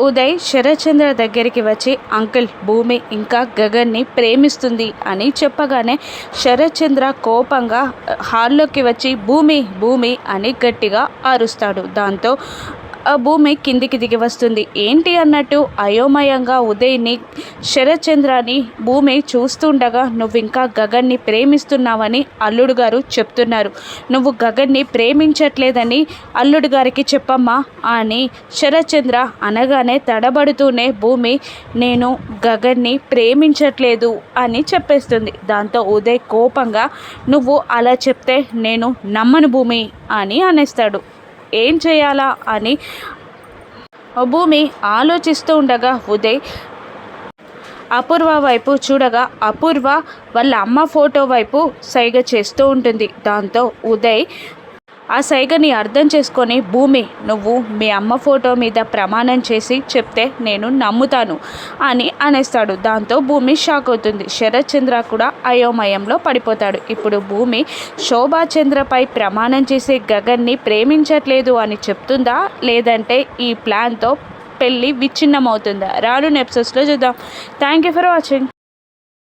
ఉదయ్ శరత్చంద్ర దగ్గరికి వచ్చి అంకుల్ భూమి ఇంకా గగన్ని ప్రేమిస్తుంది అని చెప్పగానే శరత్చంద్ర కోపంగా హాల్లోకి వచ్చి భూమి భూమి అని గట్టిగా అరుస్తాడు. దాంతో భూమి కిందికి దిగి వస్తుంది. ఏంటి అన్నట్టు అయోమయంగా ఉదయ్ని శరత్చంద్రాని భూమి చూస్తుండగా నువ్వు ఇంకా గగన్ని ప్రేమిస్తున్నావని అల్లుడు గారు చెప్తున్నారు. నువ్వు గగన్ని ప్రేమించట్లేదని అల్లుడు గారికి చెప్పమ్మా అని శరత్చంద్ర అనగానే తడబడుతూనే భూమి నేను గగన్ని ప్రేమించట్లేదు అని చెప్పేస్తుంది. దాంతో ఉదయ్ కోపంగా నువ్వు అలా చెప్తే నేను నమ్మను భూమి అని అనేస్తాడు. ఏం చేయాలా అని భూమి ఆలోచిస్తూ ఉండగా ఉదయ్ అపూర్వ వైపు చూడగా అపూర్వ వాళ్ళ అమ్మ ఫోటో వైపు సైగ చేస్తూ ఉంటుంది. దాంతో ఉదయ్ ఆ సైగని అర్థం చేసుకొని భూమి నువ్వు మీ అమ్మ ఫోటో మీద ప్రమాణం చేసి చెప్తే నేను నమ్ముతాను అని అనేస్తాడు. దాంతో భూమి షాక్ అవుతుంది. శరత్ చంద్ర కూడా అయోమయంలో పడిపోతాడు. ఇప్పుడు భూమి శోభాచంద్రపై ప్రమాణం చేసి గగన్ని ప్రేమించట్లేదు అని చెప్తుందా? లేదంటే ఈ ప్లాన్తో పెళ్ళి విచ్ఛిన్నమవుతుందా? రాను ఎపిసోడ్స్లో చూద్దాం. Thank you for watching.